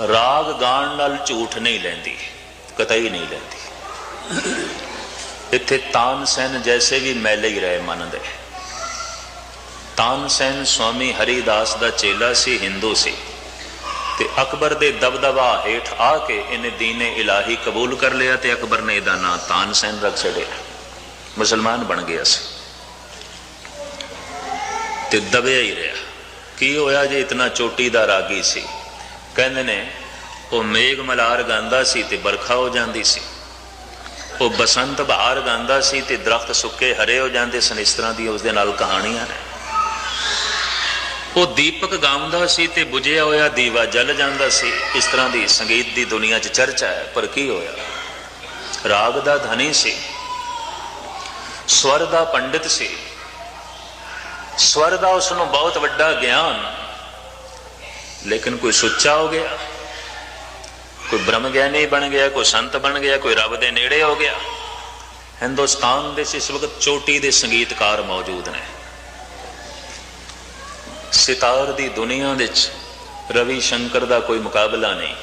ਰਾਗ ਗਾਣ ਨਾਲ ਝੂਠ ਨਹੀਂ ਲੈਂਦੀ, ਕਤਈ ਨਹੀਂ ਲੈਂਦੀ। ਇੱਥੇ ਤਾਨਸੈਨ ਜੈਸੇ ਵੀ ਮੈਲੇ ਹੀ ਰਹੇ ਮਨ ਦੇ ਤਾਨਸੈਨ ਸਵਾਮੀ ਹਰੀਦਾਸ ਦਾ ਚੇਲਾ ਸੀ, ਹਿੰਦੂ ਸੀ। ਤੇ ਅਕਬਰ ਦੇ ਦਬਦਬਾ ਹੇਠ ਆ ਕੇ ਇਹਨੇ ਦੀਨੇ ਇਲਾਹੀ ਕਬੂਲ ਕਰ ਲਿਆ ਤੇ ਅਕਬਰ ਨੇ ਇਹਦਾ ਨਾਂ ਤਾਨਸੈਨ ਰੱਖ ਛੱਡਿਆ। ਮੁਸਲਮਾਨ ਬਣ ਗਿਆ ਸੀ। ਤੇ ਦਬਿਆ ਹੀ ਰਿਹਾ। ਕੀ ਹੋਇਆ ਜੇ ਇਤਨਾ ਚੋਟੀ ਦਾ ਰਾਗੀ ਸੀ? ਕਹਿੰਦੇ ਨੇ, ਉਹ ਮੇਘ ਮਲਾਰ ਗਾਉਂਦਾ ਸੀ ਤੇ ਬਰਖਾ ਹੋ ਜਾਂਦੀ ਸੀ। ਉਹ ਬਸੰਤ ਬਹਾਰ ਗਾਉਂਦਾ ਸੀ ਤੇ ਦਰਖਤ ਸੁੱਕੇ ਹਰੇ ਹੋ ਜਾਂਦੇ ਸਨ, ਇਸ ਤਰ੍ਹਾਂ ਦੀ ਉਸ ਦੇ ਨਾਲ ਕਹਾਣੀਆਂ ਨੇ। ਉਹ ਦੀਪਕ ਗਾਉਂਦਾ ਸੀ ਤੇ ਬੁਝਿਆ ਹੋਇਆ ਦੀਵਾ ਜਲ ਜਾਂਦਾ ਸੀ। ਇਸ ਤਰ੍ਹਾਂ ਦੀ ਸੰਗੀਤ ਦੀ ਦੁਨੀਆ 'ਚ ਚਰਚਾ ਹੈ, ਪਰ ਕੀ ਹੋਇਆ? ਰਾਗ ਦਾ ਧਨੀ ਸੀ। ਸਵਰ ਦਾ ਪੰਡਿਤ ਸੀ। ਸਵਰ ਦਾ ਉਸ ਨੂੰ ਬਹੁਤ ਵੱਡਾ ਗਿਆਨ ਲੇਕਿਨ ਕੋਈ ਸੁੱਚਾ ਹੋ ਗਿਆ? ਕੋਈ ਬ੍ਰਹਮ ਗਿਆਨੀ ਬਣ ਗਿਆ, ਕੋਈ ਸੰਤ ਬਣ ਗਿਆ, ਕੋਈ ਰੱਬ ਦੇ ਨੇੜੇ ਹੋ ਗਿਆ? ਹਿੰਦੁਸਤਾਨ ਦੇ ਇਸ ਵਕਤ ਚੋਟੀ ਦੇ ਸੰਗੀਤਕਾਰ ਮੌਜੂਦ ਨੇ। ਸਿਤਾਰ ਦੀ ਦੁਨੀਆ ਵਿੱਚ ਰਵੀ ਸ਼ੰਕਰ ਦਾ ਕੋਈ ਮੁਕਾਬਲਾ ਨਹੀਂ।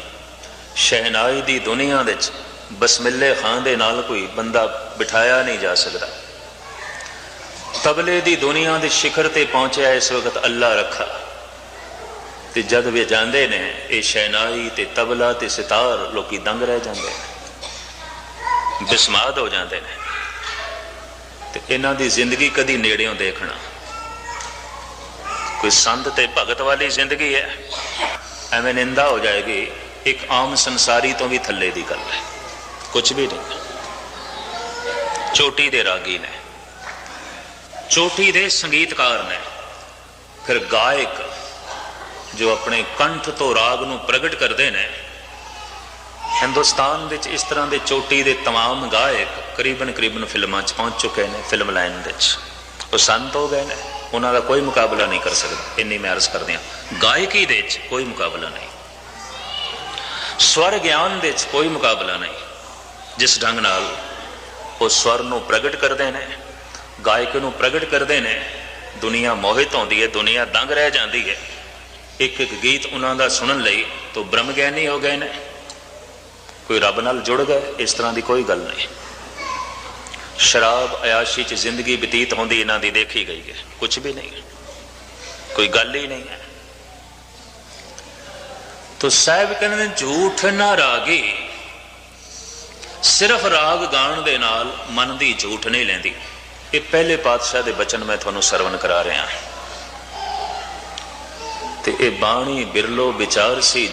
ਸ਼ਹਿਨਾਈ ਦੀ ਦੁਨੀਆ ਵਿੱਚ ਬਸਮਿੱਲੇ ਖਾਨ ਦੇ ਨਾਲ ਕੋਈ ਬੰਦਾ ਬਿਠਾਇਆ ਨਹੀਂ ਜਾ ਸਕਦਾ। ਤਬਲੇ ਦੀ ਦੁਨੀਆ ਦੇ ਸ਼ਿਖਰ ਤੇ ਪਹੁੰਚਿਆ ਇਸ ਵਕਤ ਅੱਲਾ ਰੱਖਾ। ਤੇ ਜਦ ਵੀ ਜਾਂਦੇ ਨੇ, ਇਹ ਸ਼ਹਿਨਾਈ ਤੇ ਤਬਲਾ ਤੇ ਸਿਤਾਰ ਲੋਕੀ ਦੰਗ ਰਹਿ ਜਾਂਦੇ ਨੇ। ਬਿਸਮਾਦ ਹੋ ਜਾਂਦੇ ਨੇ। ਤੇ ਇਹਨਾਂ ਦੀ ਜ਼ਿੰਦਗੀ ਕਦੀ ਨੇੜਿਓਂ ਦੇਖਣਾ। ਕੋਈ ਸੰਤ ਤੇ ਭਗਤ ਵਾਲੀ ਜ਼ਿੰਦਗੀ ਹੈ। ਐਵੇਂ ਨਿੰਦਾ ਹੋ ਜਾਏਗੀ, ਇੱਕ ਆਮ ਸੰਸਾਰੀ ਤੋਂ ਵੀ ਥੱਲੇ ਦੀ ਗੱਲ ਹੈ। ਕੁਝ ਵੀ ਨਹੀਂ। ਚੋਟੀ ਦੇ ਰਾਗੀ ਨੇ। ਚੋਟੀ ਦੇ ਸੰਗੀਤਕਾਰ ਨੇ। ਫਿਰ ਗਾਇਕ ਜੋ ਆਪਣੇ ਕੰਠ ਤੋਂ ਰਾਗ ਨੂੰ ਪ੍ਰਗਟ ਕਰਦੇ ਨੇ ਹਿੰਦੁਸਤਾਨ ਵਿੱਚ ਇਸ ਤਰ੍ਹਾਂ ਦੇ ਚੋਟੀ ਦੇ तमाम ਗਾਇਕ ਕਰੀਬਨ ਕਰੀਬਨ ਫਿਲਮਾਂ 'ਚ ਪਹੁੰਚ ਚੁੱਕੇ ਨੇ ਫਿਲਮ ਲਾਈਨ ਵਿੱਚ ਉਹ ਸੰਤ ਹੋ ਗਏ ਨੇ ਉਹਨਾਂ ਦਾ ਕੋਈ ਮੁਕਾਬਲਾ ਨਹੀਂ ਕਰ ਸਕਦਾ ਇੰਨੀ ਮੈਂ ਅਰਜ਼ ਕਰਦੇ ਹਾਂ ਗਾਇਕੀ ਦੇ ਵਿੱਚ ਕੋਈ ਮੁਕਾਬਲਾ ਨਹੀਂ ਸਵਰ ਗਿਆਨ ਦੇ ਵਿੱਚ ਕੋਈ ਮੁਕਾਬਲਾ ਨਹੀਂ ਜਿਸ ਢੰਗ ਨਾਲ ਉਹ ਸਵਰ ਨੂੰ ਪ੍ਰਗਟ ਕਰਦੇ ਨੇ ਗਾਇਕ ਨੂੰ ਪ੍ਰਗਟ ਕਰਦੇ ਨੇ ਦੁਨੀਆ ਮੋਹਿਤ ਹੁੰਦੀ ਹੈ ਦੁਨੀਆ ਦੰਗ ਰਹਿ ਜਾਂਦੀ ਹੈ ਇੱਕ ਇੱਕ ਗੀਤ ਉਹਨਾਂ ਦਾ ਸੁਣਨ ਲਈ ਤੋਂ ਬ੍ਰਹਮ ਗਿਆਨੀ ਹੋ ਗਏ ਨੇ। ਕੋਈ ਰੱਬ ਨਾਲ ਜੁੜ ਗਏ, ਇਸ ਤਰ੍ਹਾਂ ਦੀ ਕੋਈ ਗੱਲ ਨਹੀਂ। ਸ਼ਰਾਬ ਅਯਾਸ਼ੀ ਚ ਜ਼ਿੰਦਗੀ ਬਤੀਤ ਹੁੰਦੀ ਇਹਨਾਂ ਦੀ ਦੇਖੀ ਗਈ ਹੈ ਕੁਝ ਵੀ ਨਹੀਂ। ਕੋਈ ਗੱਲ ਹੀ ਨਹੀਂ ਹੈ। ਤੋ ਸਾਹਿਬ ਕਹਿੰਦੇ ਨੇ, ਝੂਠ ਨਾ ਰਾਗੀ, ਸਿਰਫ ਰਾਗ ਗਾਣ ਦੇ ਨਾਲ ਮਨ ਦੀ ਝੂਠ ਨਹੀਂ ਲੈਂਦੀ। ਇਹ ਪਹਿਲੇ ਪਾਤਸ਼ਾਹ ਦੇ ਬਚਨ ਮੈਂ ਤੁਹਾਨੂੰ ਸਰਵਨ ਕਰਾ ਰਿਹਾ ਤੇ ਇਹ ਬਾਣੀ ਬਿਰਲੋ ਵਿਚਾਰ ਸੀ